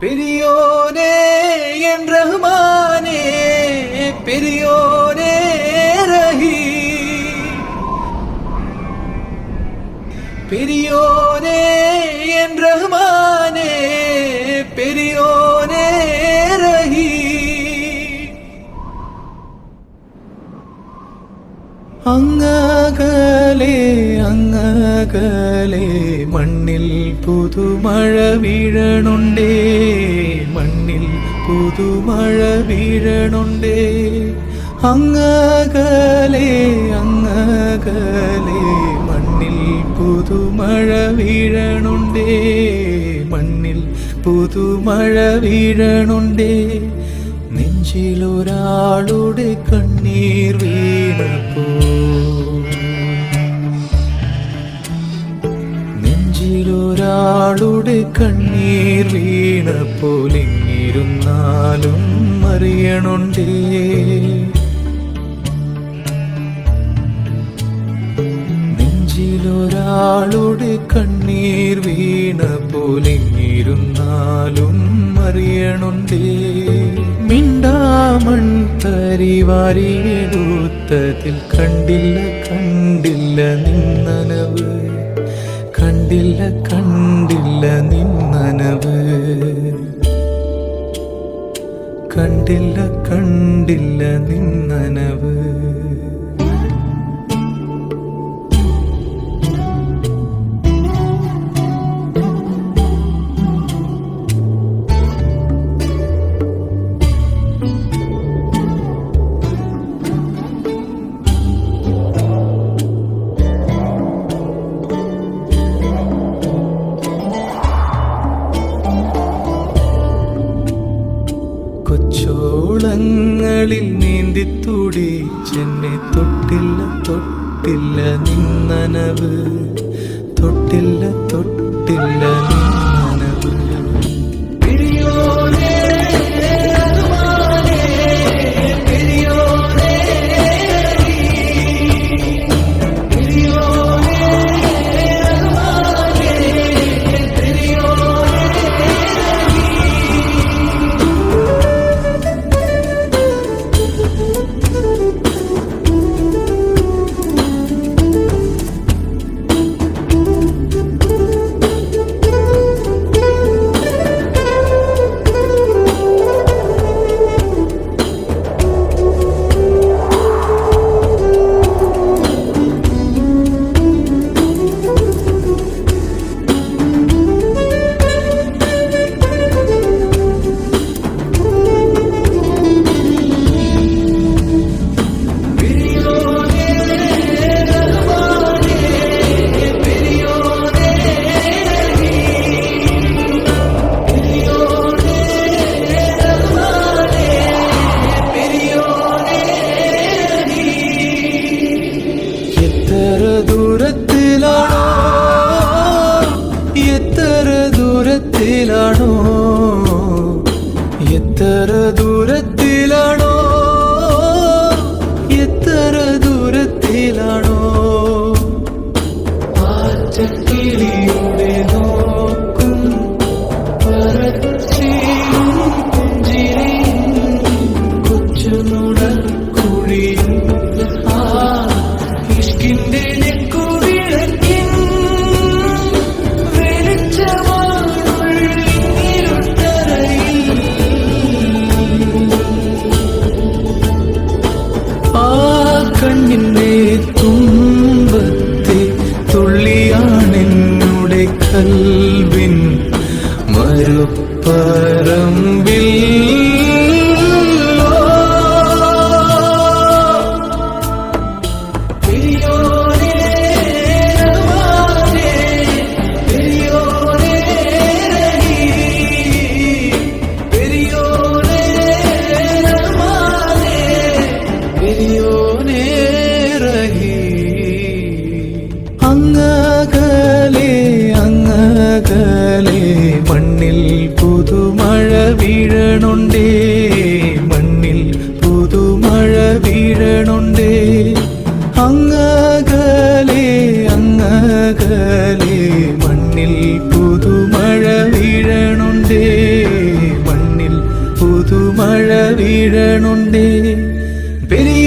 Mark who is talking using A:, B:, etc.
A: பெரியோனே അങ്ങകലെ അങ്ങകലെ മണ്ണിൽ പുതുമഴ വീഴണുണ്ടേ മണ്ണിൽ പുതുമഴ വീഴണുണ്ടേ. അങ്ങകലെ അങ്ങകലെ മണ്ണിൽ പുതുമഴ വീഴണുണ്ടേ മണ്ണിൽ പുതുമഴ വീഴണുണ്ടേ. നെഞ്ചിലൊരാളുടെ കണ്ണീർ വീണപ്പോ. നെഞ്ചിലൊരാളുടെ കണ്ണീർ വീണപ്പോൾ ഇങ്ങിരുന്നാലും അറിയണുണ്ടേ. നെഞ്ചിലൊരാളുടെ കണ്ണീർ വീണ പോലിങ്ങിരുന്നാലും അറിയണുണ്ടേ. മിണ്ടാമൺ തരിവാരിയെടുത്തതിൽ കണ്ടില്ല കണ്ടില്ല നിന്നനവ്. കണ്ടില്ല നീന്തി തുടിച്ചെന്നെ തൊട്ടില്ല തൊട്ടില്ല നിന്നനവ്. തൊട്ടില്ല തൊട്ടില്ല നിന്നനവ്. ദൂരത്തിലാണോ? എത്ര ദൂരത്തിലാണോ? എത്ര ദൂരത്തിലാണോ? ആറ്റക്കിളിയുടെ കൽവിൻ മരുപ്പറമ്പിൽ. മണ്ണിൽ പുതുമഴ വീഴണുണ്ടേ. മണ്ണിൽ പുതുമഴ വീഴണുണ്ടേ. അങ്ങകലെ അങ്ങകലെ മണ്ണിൽ പുതുമഴ വീഴണുണ്ടേ. മണ്ണിൽ പുതുമഴ വീഴണുണ്ടേ. പെരിയ